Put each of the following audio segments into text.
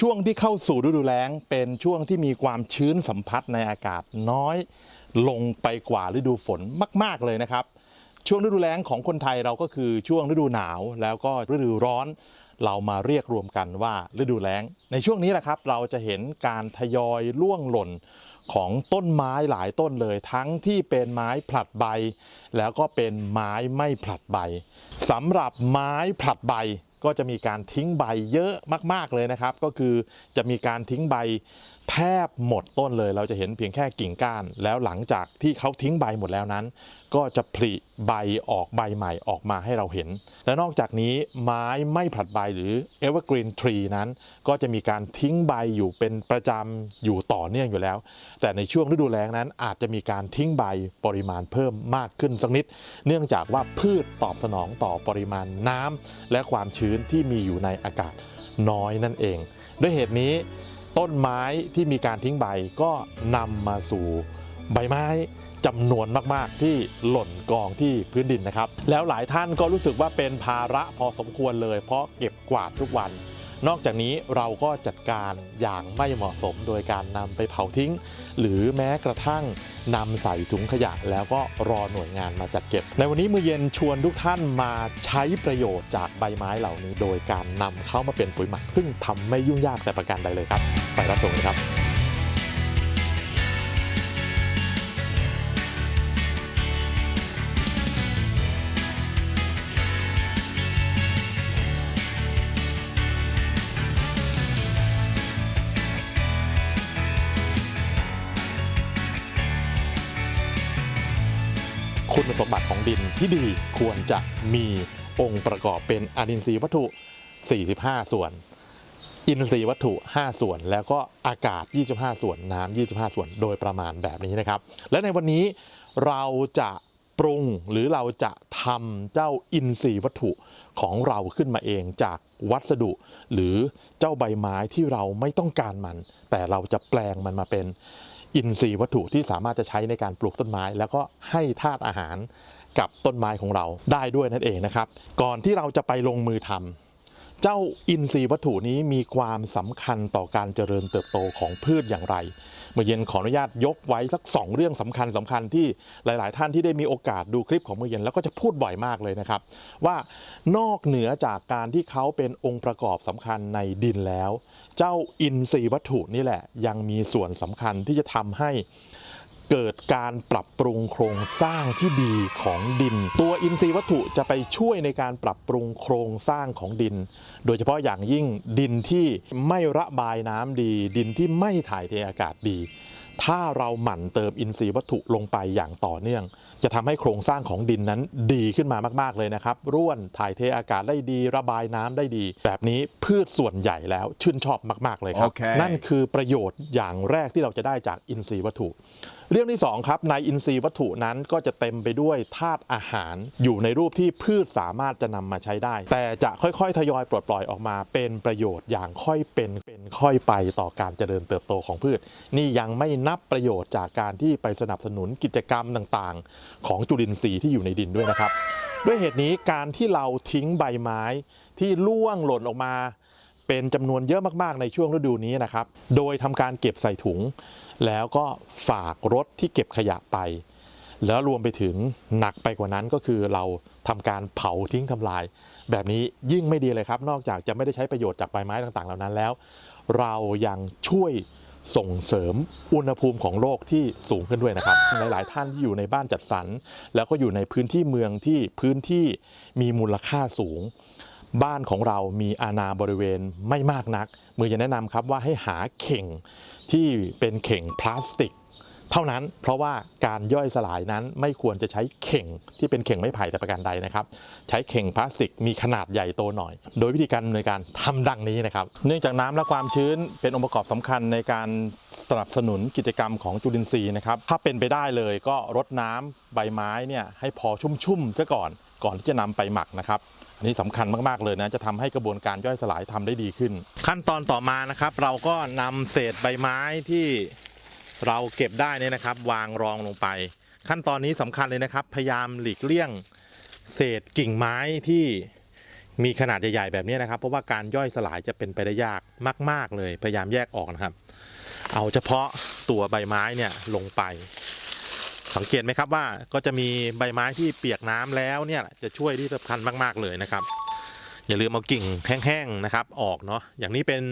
ช่วงที่เข้าสู่ฤดูแล้ง เป็นช่วงที่มีความชื้นสัมผัสในอากาศน้อย ลงไปกว่าฤดูฝนมาก ๆเลยนะครับ ช่วงฤดูแล้งของคนไทยเราก็คือช่วงฤดูหนาว แล้วก็ฤดูร้อน เรามาเรียกรวมกันว่าฤดูแล้ง ในช่วงนี้แหละครับ เราจะเห็นการทยอยร่วงหล่นของต้นไม้หลายต้นเลย ทั้งที่เป็นไม้ผลัดใบ แล้วก็เป็นไม้ไม่ผลัดใบสำหรับไม้ผลัดใบ ก็จะมีการทิ้งใบเยอะมาก ๆเลยนะครับ ก็คือจะมีการทิ้งใบ แทบหมดต้นเลย เราจะเห็นเพียงแค่กิ่งก้าน แล้วหลังจากที่เขาทิ้งใบหมดแล้วนั้น ก็จะผลิใบออกใบใหม่ออกมาให้เราเห็น และนอกจากนี้ไม้ไม่ผลัดใบหรือ evergreen tree นั้น ก็จะมีการทิ้งใบอยู่เป็นประจำอยู่ต่อเนื่องอยู่แล้ว แต่ในช่วงฤดูแล้งนั้น อาจจะมีการทิ้งใบปริมาณเพิ่มมากขึ้นสักนิด เนื่องจากว่าพืชตอบสนองต่อปริมาณน้ำและความชื้นที่มีอยู่ในอากาศน้อยนั่นเอง ด้วยเหตุนี้ ต้นไม้ที่มีการทิ้งใบก็นำมาสู่ใบไม้จำนวนมากๆที่หล่นกองที่พื้นดินนะครับ แล้วหลายท่านก็รู้สึกว่าเป็นภาระพอสมควรเลย เพราะเก็บกวาดทุกวัน นอกจากนี้เราก็จัดการอย่างไม่เหมาะสมโดยการนำไปเผาทิ้ง หรือแม้กระทั่งนำใส่ถุงขยะแล้วก็รอหน่วยงานมาจัดเก็บ ในวันนี้มือเย็นชวนทุกท่านมาใช้ประโยชน์จากใบไม้เหล่านี้ โดยการนำเข้ามาเป็นปุ๋ยหมัก ซึ่งทำไม่ยุ่งยากแต่ประการใดเลยครับ ไปรับชมกันครับ คุณสมบัติของดินที่ดีควรจะมีองค์ประกอบเป็นอดินทรีย์วัตถุ 45 ส่วน อินทรีย์วัตถุ 5 ส่วน แล้วก็อากาศ 25 ส่วน น้ำ25 ส่วน โดยประมาณแบบนี้นะครับ และในวันนี้เราจะปรุงหรือเราจะทำเจ้าอินทรีย์วัตถุของเราขึ้นมาเองจากวัสดุ หรือเจ้าใบไม้ที่เราไม่ต้องการมัน แต่เราจะแปลงมันมาเป็น อินทรีย์วัตถุที่สามารถจะใช้ในการปลูกต้นไม้ แล้วก็ให้ธาตุอาหารกับต้นไม้ของเราได้ด้วยนั่นเองนะครับ ก่อนที่เราจะไปลงมือทำเจ้าอินทรีย์วัตถุนี้มีความสำคัญต่อการเจริญเติบโตของพืชอย่างไร มื่อเย็นขออนุญาตยกไว้สักสองเรื่องสำคัญสำคัญที่หลาย ๆ ท่านที่ได้มีโอกาสดูคลิปของเมื่อเย็นแล้วก็จะพูดบ่อยมากเลยนะครับ ว่านอกเหนือจากการที่เขาเป็นองค์ประกอบสำคัญในดินแล้ว เจ้าอินทรีย์วัตถุนี่แหละยังมีส่วนสำคัญที่จะทำให้ เกิดการปรับปรุงโครงสร้างที่ดีของดิน ตัวอินทรีย์วัตถุจะไปช่วยในการปรับปรุงโครงสร้างของดิน โดยเฉพาะอย่างยิ่งดินที่ไม่ระบายน้ำดี ดินที่ไม่ถ่ายเทอากาศดี ถ้าเราหมั่นเติมอินทรีย์วัตถุลงไปอย่างต่อเนื่องจะทำให้โครงสร้างของดินนั้นดีขึ้นมามาก ๆ เลยนะครับ ร่วนถ่ายเทอากาศได้ดี ระบายน้ำได้ดี แบบนี้พืชส่วนใหญ่แล้วชื่นชอบมาก ๆ เลยครับโอเคนั่นคือประโยชน์อย่างแรกที่เราจะได้จากอินทรีย์วัตถุ เรื่องที่ 2 ครับในอินทรีย์วัตถุนั้นก็จะเต็มไปด้วยธาตุอาหาร อยู่ในรูปที่พืชสามารถจะนำมาใช้ได้ แต่จะค่อยๆ ทยอยปลดปล่อยออกมาเป็นประโยชน์อย่างค่อยเป็นเป็นค่อยไปต่อการเจริญเติบโตของพืช นี่ยังไม่นับประโยชน์จากการที่ไปสนับสนุนกิจกรรมต่างๆของจุลินทรีย์ที่อยู่ในดินด้วยนะครับ ด้วยเหตุนี้การที่เราทิ้งใบไม้ที่ล่วงหล่นออกมา เป็นจำนวนเยอะมากๆในช่วงฤดูนี้นะครับ โดยทำการเก็บใส่ถุง แล้วก็ฝากรถที่เก็บขยะไป แล้วรวมไปถึงหนักไปกว่านั้นก็คือเราทำการเผาทิ้งทำลาย แบบนี้ยิ่งไม่ดีเลยครับ นอกจากจะไม่ได้ใช้ประโยชน์จากใบไม้ต่างๆ เหล่านั้นแล้ว เรายังช่วย ส่งเสริมอุณหภูมิของโลกที่สูงขึ้นด้วยนะครับ หลาย ๆ ท่านที่อยู่ในบ้านจัดสรร แล้วก็อยู่ในพื้นที่เมืองที่พื้นที่มีมูลค่าสูง บ้านของเรามีอาณาบริเวณไม่มากนัก มือจะแนะนำครับว่าให้หาเข่งที่เป็นเข่งพลาสติก เท่านั้นเพราะว่าการย่อยสลายนั้นไม่ควรจะใช้เข่งที่เป็นเข่งไม้ไผ่แต่ประการใดนะครับ ใช้เข่งพลาสติกมีขนาดใหญ่โตหน่อย โดยวิธีการในการทำดังนี้นะครับ เนื่องจากน้ำและความชื้นเป็นองค์ประกอบสำคัญในการสนับสนุนกิจกรรมของจุลินทรีย์นะครับถ้าเป็นไปได้เลยก็รดน้ำใบไม้เนี่ยให้พอชุ่มๆซะก่อนก่อนที่จะนำไปหมักนะครับอันนี้สำคัญมาก ๆ เลยนะ จะทำให้กระบวนการย่อยสลายทำได้ดีขึ้น ขั้นตอนต่อมานะครับ เราก็นำเศษใบไม้ที่ เราเก็บได้เนี่ยนะครับ วางรองลงไป ขั้นตอนนี้สำคัญเลยนะครับ พยายามหลีกเลี่ยงเศษกิ่งไม้ที่มีขนาดใหญ่ๆแบบนี้นะครับ เพราะว่าการย่อยสลายจะเป็นไปได้ยากมาก ๆเลย พยายามแยกออกนะครับ เอาเฉพาะตัวใบไม้เนี่ยลงไป สังเกตไหมครับว่าก็จะมีใบไม้ที่เปียกน้ำแล้วเนี่ยจะช่วยที่สำคัญมาก ๆเลยนะครับ อย่าลืมเอากิ่งแห้งๆนะครับออกเนาะอย่างนี้เป็น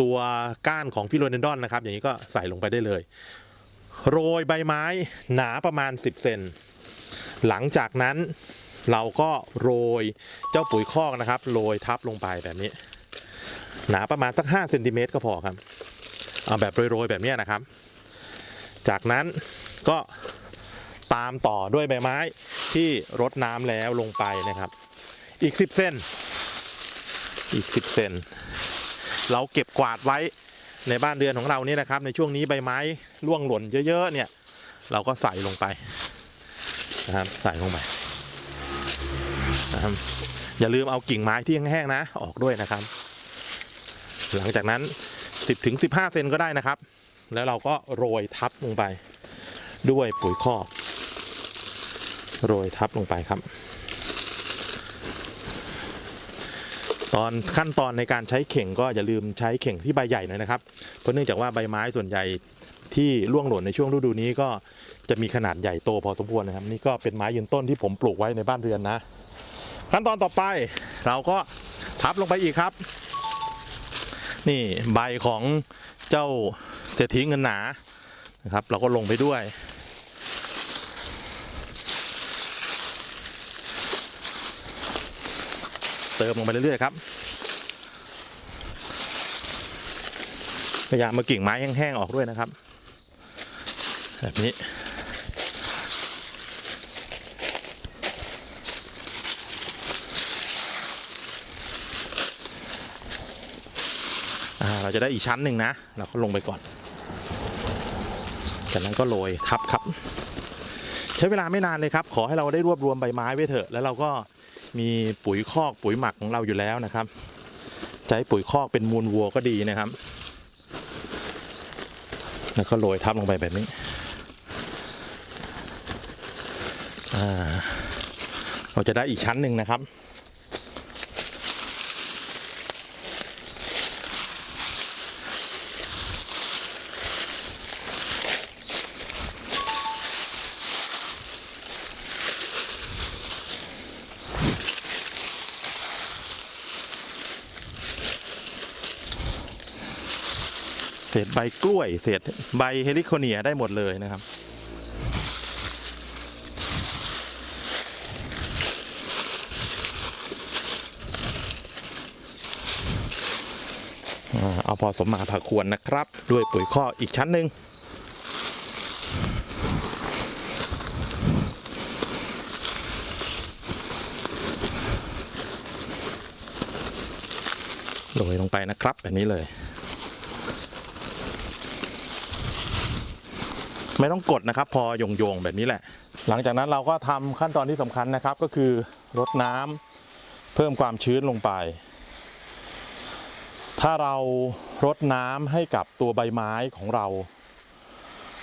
ตัวก้านของฟิโลเดนดอนนะครับอย่างนี้ก็ใส่ลงไปได้เลย โรยใบไม้หนาประมาณ 10 เซนหลังจากนั้นเราก็โรยเจ้าปุ๋ยคอกนะครับโรยทับลงไปแบบนี้ หนาประมาณสัก5เซนติเมตรก็พอครับ เอาแบบโรยๆแบบนี้นะครับ จากนั้นก็ตามต่อด้วยใบไม้ที่รดน้ำแล้วลงไปนะครับ อีก 10เซน อีก10เซนเราเก็บกวาดไว้ในบ้านเรือนของเรานี่นะครับ ในช่วงนี้ใบไม้ร่วงหล่นเยอะๆเนี่ย เราก็ใส่ลงไปนะครับใส่ลงไปนะครับอย่าลืมเอากิ่งไม้ที่แห้งๆนะ ออกด้วยนะครับ หลังจากนั้น 10ถึง15 เซนก็ได้นะครับ แล้วเราก็โรยทับลงไป ด้วยปุ๋ยคอก โรยทับลงไปครับ ตอนขั้นตอนในการใช้เข่งก็อย่าลืมใช้เข่งที่ใบใหญ่หน่อยนะครับ เพราะเนื่องจากว่าใบไม้ส่วนใหญ่ที่ร่วงหล่นในช่วงฤดูนี้ก็จะมีขนาดใหญ่โตพอสมควรนะครับ นี่ก็เป็นไม้ยืนต้นที่ผมปลูกไว้ในบ้านเรือนนะ ขั้นตอนต่อไปเราก็ทับลงไปอีกครับ นี่ใบของเจ้าเศรษฐีเงินหนานะครับ เราก็ลงไปด้วย เติมลงไปเรื่อยๆครับพยายามมากิ่งไม้แห้งๆออกด้วยนะครับ แบบนี้เราจะได้อีกชั้นหนึ่งนะ เราก็ลงไปก่อน จากนั้นก็โรยทับครับ ใช้เวลาไม่นานเลยครับ ขอให้เราได้รวบรวมใบไม้ไว้เถอะ แล้วเราก็ มีปุ๋ยคอกปุ๋ยหมักของเราอยู่แล้วนะครับ ใช้ปุ๋ยคอกเป็นมูลวัวก็ดีนะครับ แล้วก็โรยทับลงไปแบบนี้เราจะได้อีกชั้นหนึ่งนะครับ เศษใบกล้วย เศษใบเฮลิโคเนียได้หมดเลยนะครับ เอาพอสมมาพาควรนะครับ ด้วยปุ๋ยข้อกอีกชั้นหนึ่งโรยลงไปนะครับแบบนี้เลย ไม่ต้องกดนะครับ พอโยงๆแบบนี้แหละ หลังจากนั้นเราก็ทำขั้นตอนที่สำคัญนะครับ ก็คือรดน้ำเพิ่มความชื้นลงไป ถ้าเรารดน้ำให้กับตัวใบไม้ของเรา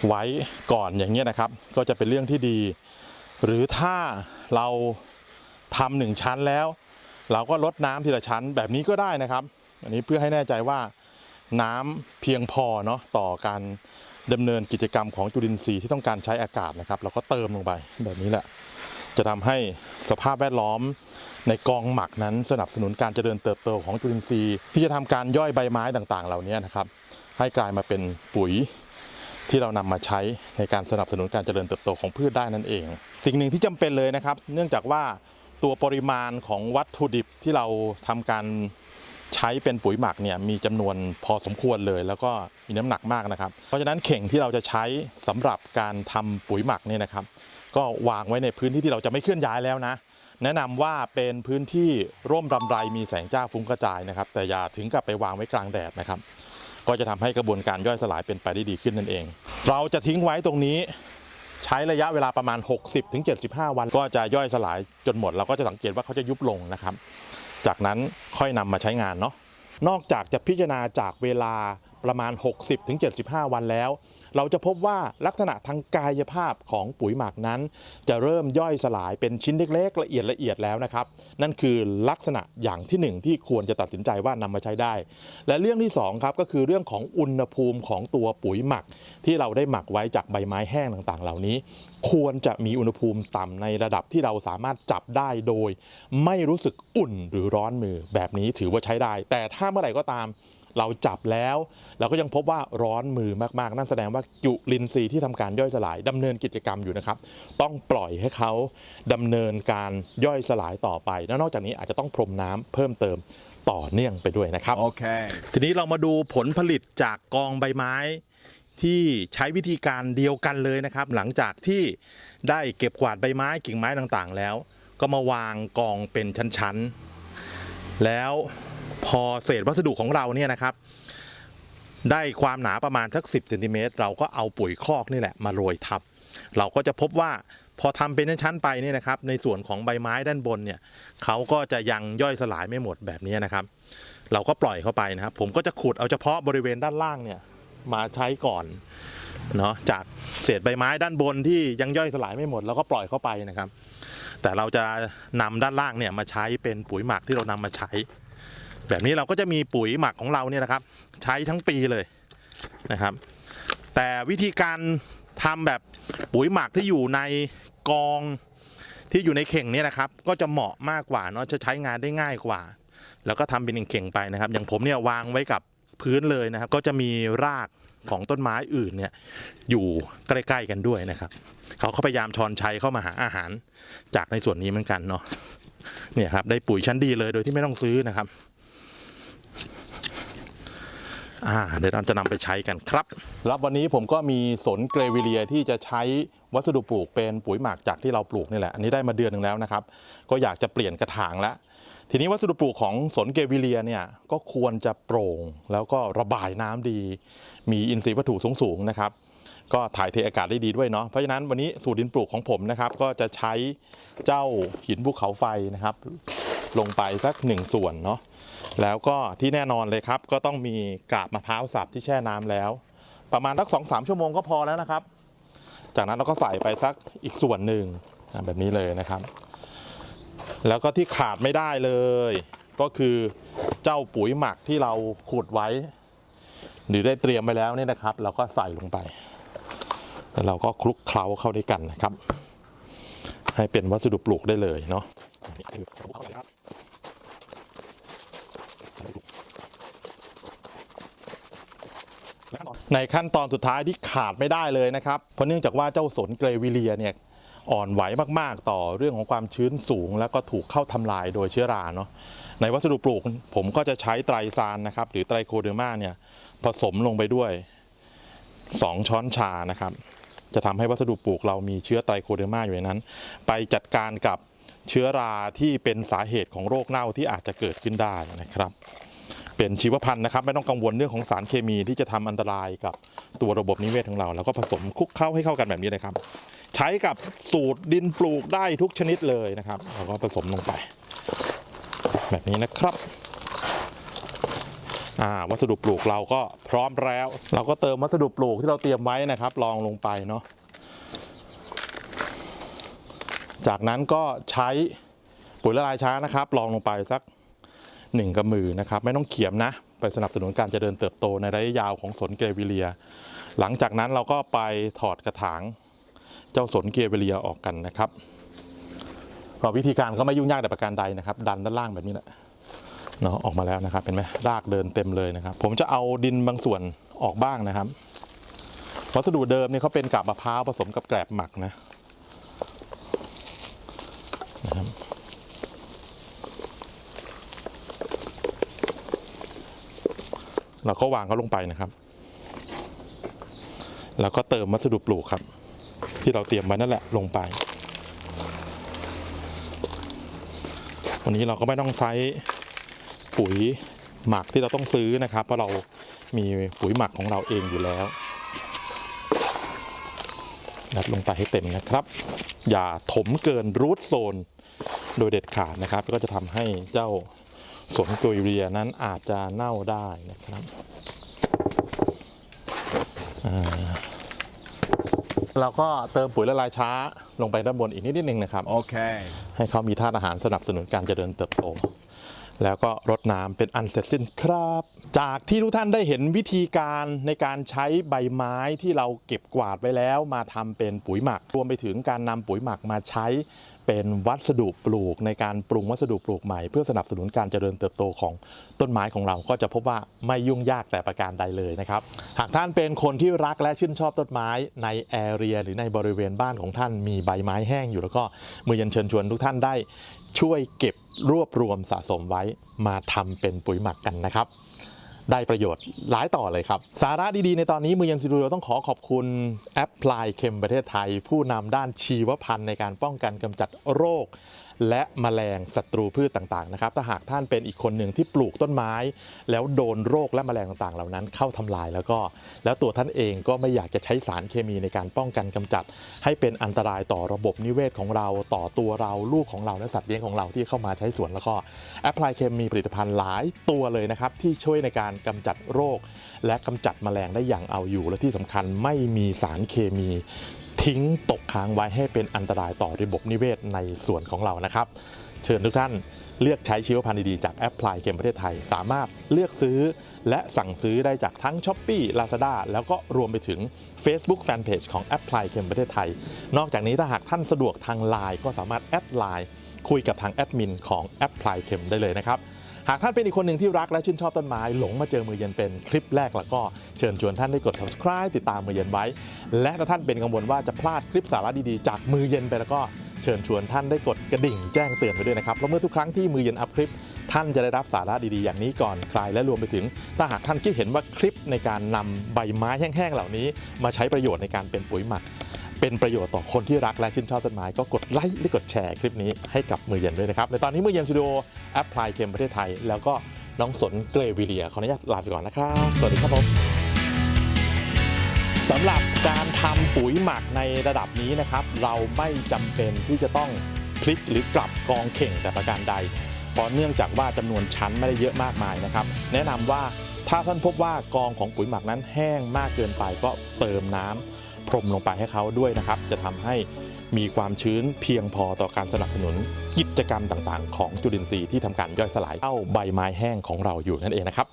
ไว้ก่อนอย่างเงี้ยนะครับ ก็จะเป็นเรื่องที่ดี หรือถ้าเราทำหนึ่งชั้นแล้ว เราก็ลดน้ำทีละชั้นแบบนี้ก็ได้นะครับ อันนี้เพื่อให้แน่ใจว่าน้ำเพียงพอเนาะต่อการ ดำเนินกิจกรรมของจุลินทรีย์ที่ต้องการใช้อากาศนะครับ เราก็เติมลงไปแบบนี้แหละ จะทำให้สภาพแวดล้อมในกองหมักนั้นสนับสนุนการเจริญเติบโตของจุลินทรีย์ ที่จะทำการย่อยใบไม้ต่างๆ เหล่านี้นะครับ ให้กลายมาเป็นปุ๋ยที่เรานำมาใช้ในการสนับสนุนการเจริญเติบโตของพืชได้นั่นเอง สิ่งหนึ่งที่จำเป็นเลยนะครับ เนื่องจากว่าตัวปริมาณของวัตถุดิบที่เราทำการ ใช้เป็นปุ๋ยหมักเนี่ยมีจำนวนพอสมควรเลย แล้วก็มีน้ำหนักมากนะครับ เพราะฉะนั้นเข่งที่เราจะใช้สำหรับการทำปุ๋ยหมักเนี่ยนะครับ ก็วางไว้ในพื้นที่ที่เราจะไม่เคลื่อนย้ายแล้วนะ แนะนำว่าเป็นพื้นที่ร่มรำไรมีแสงจ้าฟุ้งกระจายนะครับ แต่อย่าถึงกับไปวางไว้กลางแดดนะครับ ก็จะทำให้กระบวนการย่อยสลายเป็นไปได้ดีขึ้นนั่นเอง เราจะทิ้งไว้ตรงนี้ใช้ระยะเวลาประมาณ 60-75 วัน ก็จะย่อยสลายจนหมด เราก็จะสังเกตว่าเขาจะยุบลงนะครับ จากนั้นค่อยนำมาใช้งานเนาะนอกจากจะพิจารณาจากเวลาประมาณ 60-75 วันแล้ว เราจะพบว่าลักษณะทางกายภาพของปุ๋ยหมักนั้น จะเริ่มย่อยสลายเป็นชิ้นเล็กๆ ละเอียดละเอียดแล้วนะครับ นั่นคือลักษณะอย่างที่หนึ่งที่ควรจะตัดสินใจว่านำมาใช้ได้ และเรื่องที่สองครับก็คือเรื่องของอุณหภูมิของตัวปุ๋ยหมัก ที่เราได้หมักไว้จากใบไม้แห้งต่างๆ เหล่านี้ ควรจะมีอุณหภูมิต่ำในระดับที่เราสามารถจับได้โดย ไม่รู้สึกอุ่นหรือร้อนมือแบบนี้ถือว่าใช้ได้ แต่ถ้าเมื่อไหร่ก็ตาม เราจับแล้ว เราก็ยังพบว่าร้อนมือมากๆ นั่นแสดงว่าจุลินทรีย์ที่ทำการย่อยสลายดำเนินกิจกรรมอยู่นะครับ ต้องปล่อยให้เขาดำเนินการย่อยสลายต่อไปแล้วนอกจากนี้อาจจะต้องพรมน้ำเพิ่มเติมต่อเนื่องไปด้วยนะครับ Okay. ทีนี้เรามาดูผลผลิตจากกองใบไม้ที่ใช้วิธีการเดียวกันเลยนะครับ หลังจากที่ได้เก็บกวาดใบไม้กิ่งไม้ต่างๆ แล้ว ก็มาวางกองเป็นชั้นๆ แล้ว พอเศษวัสดุของเราเนี่ยนะครับ ได้ความหนาประมาณสัก10เซนติเมตรเราก็เอาปุ๋ยคอกนี่แหละมาโรยทับ เราก็จะพบว่าพอทำเป็นชั้นๆไปเนี่ยนะครับ ในส่วนของใบไม้ด้านบนเนี่ยเขาก็จะยังย่อยสลายไม่หมดแบบนี้นะครับ เราก็ปล่อยเข้าไปนะครับ ผมก็จะขุดเอาเฉพาะบริเวณด้านล่างเนี่ยมาใช้ก่อนเนาะจากเศษใบไม้ด้านบนที่ยังย่อยสลายไม่หมดเราก็ปล่อยเข้าไปนะครับ แต่เราจะนำด้านล่างเนี่ยมาใช้เป็นปุ๋ยหมักที่เรานำมาใช้ แบบนี้เราก็จะมีปุ๋ยหมักของเราเนี่ยนะครับ ใช้ทั้งปีเลยนะครับ แต่วิธีการทำแบบปุ๋ยหมักที่อยู่ในกองที่อยู่ในเข่งเนี่ยนะครับ ก็จะเหมาะมากกว่าเนาะจะใช้งานได้ง่ายกว่า แล้วก็ทำเป็นเข่งไปนะครับ อย่างผมเนี่ยวางไว้กับพื้นเลยนะครับ ก็จะมีรากของต้นไม้อื่นเนี่ยอยู่ใกล้ๆกันด้วยนะครับ เขาก็พยายามชอนชัยเข้ามาหาอาหารจากในส่วนนี้เหมือนกันเนาะเนี่ยครับได้ปุ๋ยชั้นดีเลยโดยที่ไม่ต้องซื้อนะครับ เดี๋ยวเราจะนำไปใช้กันครับ รับวันนี้ผมก็มีสนเกรวิเลียที่จะใช้วัสดุปลูกเป็นปุ๋ยหมักจากที่เราปลูกนี่แหละ อันนี้ได้มาเดือนหนึ่งแล้วนะครับ ก็อยากจะเปลี่ยนกระถางแล้วทีนี้วัสดุปลูกของสนเกรวิเลียเนี่ยก็ควรจะโปร่ง แล้วก็ระบายน้ำดี มีอินทรีย์วัตถุสูงๆนะครับ ก็ถ่ายเทอากาศได้ดีด้วยเนาะเพราะฉะนั้นวันนี้สูตรดินปลูกของผมนะครับ ก็จะใช้เจ้าหินภูเขาไฟนะครับ ลงไปสักหนึ่งส่วนเนาะ แล้วก็ที่แน่นอนเลยครับ ก็ต้องมีกาบมะพร้าวสับที่แช่น้ำแล้ว ประมาณสักสองสามชั่วโมงก็พอแล้วนะครับ จากนั้นเราก็ใส่ไปสักอีกส่วนหนึ่งแบบนี้เลยนะครับ แล้วก็ที่ขาดไม่ได้เลย ก็คือเจ้าปุ๋ยหมักที่เราขุดไว้ หรือได้เตรียมไว้แล้วนี่นะครับ เราก็ใส่ลงไปแล้วเราก็คลุกเคล้าเข้าด้วยกันนะครับ ให้เป็นวัสดุปลูกได้เลยเนาะครับ ในขั้นตอนสุดท้ายที่ขาดไม่ได้เลยนะครับ เพราะเนื่องจากว่าเจ้าสนเกรวิเลียเนี่ยอ่อนไหวมากๆ ต่อเรื่องของความชื้นสูง แล้วก็ถูกเข้าทำลายโดยเชื้อราเนาะในวัสดุปลูกผมก็จะใช้ไตรซานนะครับหรือไตรโคเดอร์มาเนี่ยผสมลงไปด้วย 2 ช้อนชานะครับ จะทำให้วัสดุปลูกเรามีเชื้อไตรโคเดอร์มาอยู่ในนั้น ไปจัดการกับเชื้อราที่เป็นสาเหตุของโรคเน่าที่อาจจะเกิดขึ้นได้นะครับ เป็นชีวพันธุ์นะครับ ไม่ต้องกังวลเรื่องของสารเคมีที่จะทำอันตรายกับตัวระบบนิเวศของเรา แล้วก็ผสมคลุกเข้าให้เข้ากันแบบนี้เลยครับ ใช้กับสูตรดินปลูกได้ทุกชนิดเลยนะครับเราก็ผสมลงไป แบบนี้นะครับวัสดุปลูกเราก็พร้อมแล้ว เราก็เติมวัสดุปลูกที่เราเตรียมไว้นะครับลองลงไปเนาะจากนั้นก็ใช้ปุ๋ยละลายช้านะครับลองลงไปสัก หนึ่งกมือนะครับ ไม่ต้องเขียมนะ ไปสนับสนุนการเจริญเติบโตในระยะยาวของสนเกรวิเลีย หลังจากนั้นเราก็ไปถอดกระถางเจ้าสนเกรวิเลียออกกันนะครับก็วิธีการก็ไม่ยุ่งยากแต่ประการใดนะครับ ดันด้านล่างแบบนี้แหละเนาะออกมาแล้วนะครับเห็นไหมรากเดินเต็มเลยนะครับ ผมจะเอาดินบางส่วนออกบ้างนะครับวัสดุเดิมเนี่ยเขาเป็นกาบมะพร้าวผสมกับแกลบหมักนะ เราก็วางเขาลงไปนะครับ แล้วก็เติมวัสดุปลูกครับ ที่เราเตรียมไว้นั่นแหละลงไป วันนี้เราก็ไม่ต้องใช้ปุ๋ยหมักที่เราต้องซื้อนะครับ เพราะเรามีปุ๋ยหมักของเราเองอยู่แล้วยัดลงไปให้เต็มนะครับ อย่าถมเกินรูทโซนโดยเด็ดขาดนะครับ ก็จะทำให้เจ้า สวนกุยเรียนั้นอาจจะเน่าได้นะครับอ่าเราก็เติมปุ๋ยละลายช้าลงไปด้านบนอีกนิดนิดนึงนะครับ Okay. ให้เขามีธาตุอาหารสนับสนุนการเจริญเติบโต แล้วก็รดน้ำเป็นอันเสร็จสิ้นครับ จากที่ทุกท่านได้เห็นวิธีการในการใช้ใบไม้ที่เราเก็บกวาดไว้แล้ว มาทำเป็นปุ๋ยหมัก รวมไปถึงการนำปุ๋ยหมักมาใช้ เป็นวัสดุปลูกในการปรุงวัสดุปลูกใหม่ เพื่อสนับสนุนการเจริญเติบโตของต้นไม้ของเราก็จะพบว่าไม่ยุ่งยากแต่ประการใดเลยนะครับ หากท่านเป็นคนที่รักและชื่นชอบต้นไม้ในแอเรียหรือในบริเวณบ้านของท่านมีใบไม้แห้งอยู่แล้วก็มือย็นเชิญชวนทุกท่านได้ช่วยเก็บรวบรวมสะสมไว้มาทำเป็นปุ๋ยหมักกันนะครับ ได้ประโยชน์หลายต่อเลยครับ สาระดีๆ ในตอนนี้มือยันสตูดิโอต้องขอขอบคุณแอปพลายเคมประเทศไทย ผู้นำด้านชีวพันธุ์ในการป้องกันกำจัดโรค และแมลงศัตรูพืชต่างๆนะครับถ้าหากท่านเป็นอีกคนหนึ่งที่ปลูกต้นไม้ แล้วโดนโรคและแมลงต่างๆ เหล่านั้นเข้าทำลายแล้วก็ แล้วตัวท่านเองก็ไม่อยากจะใช้สารเคมีในการป้องกันกำจัด ให้เป็นอันตรายต่อระบบนิเวศของเราต่อตัวเราลูกของเราและสัตว์เลี้ยงของเราที่เข้ามาใช้สวนแล้วก็แอปพลายเคมีผลิตภัณฑ์หลายตัวเลยนะครับที่ช่วยในการกำจัดโรค และกำจัดแมลงได้อย่างเอาอยู่และที่สำคัญไม่มีสารเคมี ทิ้งตกค้างไว้ให้เป็นอันตรายต่อระบบนิเวศในส่วนของเรานะครับ เชิญทุกท่านเลือกใช้ชีวพันธุ์ดีๆจากแอปพลายเกมประเทศไทย สามารถเลือกซื้อและสั่งซื้อได้จากทั้ง s h อ p e e Lazada แล้วก็รวมไปถึง Facebook Fanpage ของแอปพลายเกมประเทศไทย นอกจากนี้ถ้าหากท่านสะดวกทางไลน์ก็สามารถแอดไลน์คุยกับทางแอดมินของแอปพลายเกมได้เลยนะครับ หากท่านเป็นอีกคนหนึ่งที่รักและชื่นชอบต้นไม้หลงมาเจอมือเย็นเป็นคลิปแรกแล้วก็เชิญชวนท่านได้กด subscribe ติดตามมือเย็นไว้ และถ้าท่านเป็นกังวลว่าจะพลาดคลิปสาระดีๆ จากมือเย็นไปแล้วก็เชิญชวนท่านได้กดกระดิ่งแจ้งเตือนไว้ด้วยนะครับเพราะเมื่อทุกครั้งที่มือเย็นอัพคลิป ท่านจะได้รับสาระดีๆ อย่างนี้ก่อนใครและรวมไปถึง ถ้าหากท่านคิดเห็นว่าคลิปในการนำใบไม้แห้งๆเหล่านี้ มาใช้ประโยชน์ในการเป็นปุ๋ยหมัก เป็นประโยชน์ต่อคนที่รักและชื่นชอบต้นไม้ก็กดไลค์หรือกดแชร์คลิปนี้ให้กับมือเย็นด้วยนะครับในตอนนี้มือเย็นสตูดิโอแอปพลายเกมประเทศไทย แล้วก็น้องสนเกรวิเลียขออนุญาตลาไปก่อนนะครับ สวัสดีครับผมสำหรับการทำปุ๋ยหมักในระดับนี้นะครับ เราไม่จำเป็นที่จะต้องพลิกหรือกลับกองเข่งแต่ประการใดเพราะเนื่องจากว่าจำนวนชั้นไม่ได้เยอะมากมายนะครับ แนะนำว่าถ้าท่านพบว่ากองของปุ๋ยหมักนั้นแห้งมากเกินไปก็เติมน้ำ พรมลงไปให้เขาด้วยนะครับ จะทำให้มีความชื้นเพียงพอต่อการสนับสนุน กิจกรรมต่างๆ ของจุลินทรีย์ที่ทำการย่อยสลายเข้าใบไม้แห้งของเราอยู่นั่นเองนะครับ